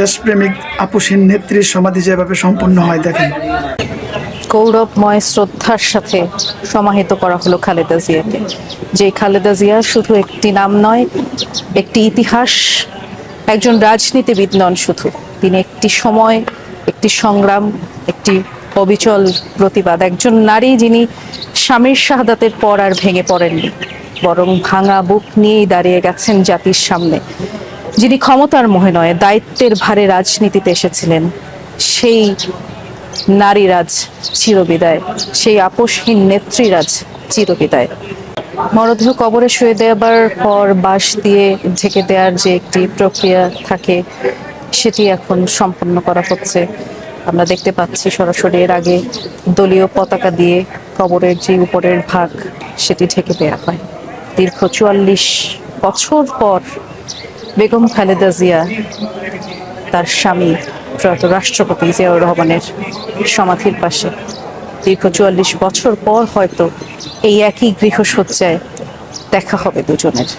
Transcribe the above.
দেশপ্রেমিক আপুসীন নেত্রীর সমাধি যেভাবে সম্পন্ন হয়, দেখেন। গৌরবময় শ্রদ্ধার সাথে সমাহিত করা হলো খালেদা জিয়াকে। যে খালেদা জিয়া শুধু একটি নাম নয়, একটি ইতিহাস, একজন রাজনীতিবিদ নন শুধু। তিনি একটি সময়, একটি সংগ্রাম, একটি অবিচল প্রতিবাদ, একজন নারী যিনি স্বামীর শাহাদাতের পর আর ভেঙে পড়েননি, বরং ভাঙা বুক নিয়েই দাঁড়িয়ে গেছেন জাতির সামনে। যিনি ক্ষমতার মোহে নয়, দায়িত্বের ভারে রাজনীতিতে এসেছিলেন। সেই নারীরাজ চিরবিদায়, সেই আপোষহীন নেত্রীরাজ চিরবিদায়। মরদেহ কবরে শুয়ে দেওয়ার পর বাঁশ দিয়ে ঢেকে দেওয়ার যে একটি প্রক্রিয়া থাকে, সেটি এখন সম্পন্ন করা হচ্ছে। আমরা দেখতে পাচ্ছি সরাসরি এর আগে দলীয় পতাকা দিয়ে কবরের যে উপরের ভাগ, সেটি ঢেকে দেওয়া হয়। দীর্ঘ চুয়াল্লিশ বছর পর বেগম খালেদা জিয়া, তার স্বামী প্রয়াত রাষ্ট্রপতি জিয়াউর রহমানের সমাধির পাশে। দীর্ঘ চুয়াল্লিশ বছর পর হয়তো এই একই গৃহসজ্জায় দেখা হবে দুজনের।